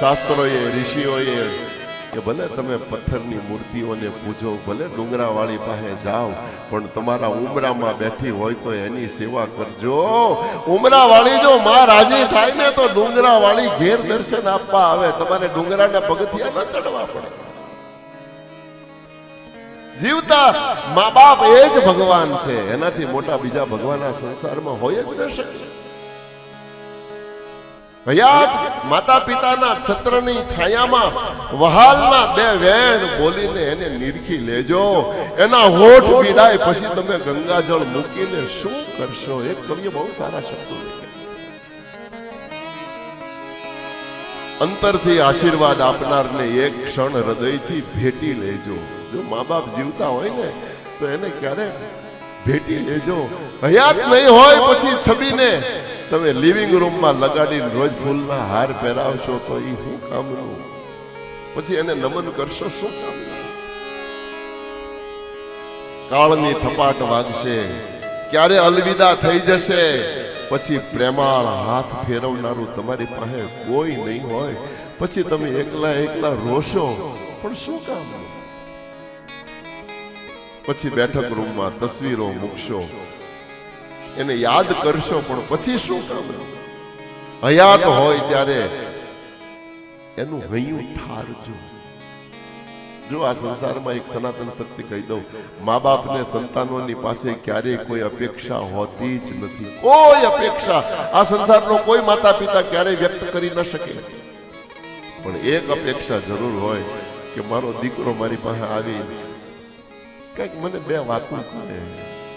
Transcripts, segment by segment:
શાસ્ત્રોએ, ઋષિઓએ કે ભલે તમે પથ્થરની મૂર્તિઓને પૂજો, ભલે ડુંગરાવાળી પાસે જાઓ, પણ તમારા ઉમરામાં બેઠી હોય તો એની સેવા કરજો. ઉમરાવાળી જો માં રાજી થાય ને તો ડુંગરાવાળી ઘેર દર્શન આપવા આવે. તમારે ડુંગરાના પગથિયા ન ચડવા પડે. જીવતા મા બાપ એ જ ભગવાન છે. એનાથી મોટા બીજા ભગવાન આ સંસારમાં હોય જ ન શકે. હયાત માતા પિતાના છત્રની છાયામાં વહાલના બે વેણ બોલીને એને નિરખી લેજો. એના હોઠ પીડાય પછી તમે ગંગાજળ મૂકીને શું કરશો? એ કવિએ બહુ સારા શબ્દો અંતરથી આશીર્વાદ આપનારને એક ક્ષણ હૃદયથી ભેટી લેજો. જો મા બાપ જીવતા હોય ને, તો એને ક્યારે ભેટી લેજો. હયાત નહીં હોય પછી છબીને તમે લિવિંગ રૂમમાં લગાડીને રોજ ફૂલના હાર પહેરાવશો તો એ શું કામનું પછી એને નમન કરશો, શું કામનું કાળની થપાટ વાગશે, ક્યારે અલવિદા થઈ જશે? પછી પ્રેમાળ હાથ ફેરવનારું તમારી પાસે કોઈ નહીં હોય. પછી તમે એકલા એકલા રોશો, પણ શું કામ પછી બેઠક રૂમમાં તસવીરો મૂકશો એને યાદ કરશો, પણ પછી શું કામ હયાત હોય ત્યારે એનું હૈયું ઠારજો. જો આ સંસારમાં એક સનાતન સત્ય કહી દઉં મા બાપને સંતાનોની પાસે ક્યારેય કોઈ અપેક્ષા હોતી જ નથી. કોઈ અપેક્ષા! આ સંસારનો કોઈ માતા પિતા ક્યારેય વ્યક્ત કરી ન શકે. પણ એક અપેક્ષા જરૂર હોય કે મારો દીકરો મારી પાસે આવી કંઈક મને બે વાતો કરે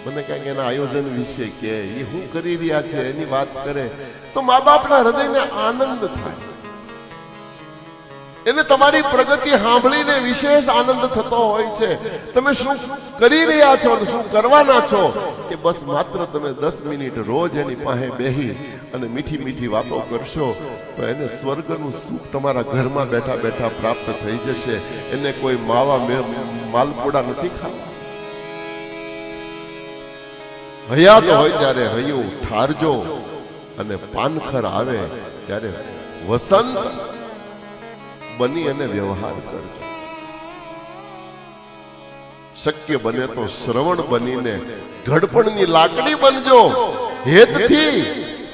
મને કંઈક એના આયોજન વિશે કે, એ હું કરી રહ્યા છે, એની વાત કરે. તો મા બાપના હૃદયને આનંદ થાય. એને તમારી પ્રગતિ સાંભળીને વિશેષ આનંદ થતો હોય છે. તમે શું કરી રહ્યા છો શું કરવાના છો? કે બસ માત્ર તમે દસ મિનિટ રોજ એની પાસે બેહી અને મીઠી મીઠી વાતો કરશો, તો એને સ્વર્ગનું સુખ તમારા ઘરમાં બેઠા બેઠા પ્રાપ્ત થઈ જશે. એને કોઈ માવા માલપુડા નથી ખાવા. હયાત હોય ત્યારે હૈયું ઠારજો અને પાનખર આવે ત્યારે વસંત બની અને વ્યવહાર કરજો. શક્ય બને તો શ્રવણ બનીને ઘડપણની લાકડી બનજો. હેતથી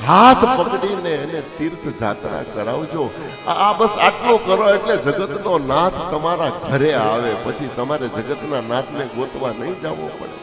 હાથ પકડીને એને તીર્થ જાત્રા કરાવજો આ બસ આટલો કરો એટલે જગતનો નાથ તમારા ઘરે આવે. પછી તમારે જગતના નાથને ગોતવા નહીં જવો પડે.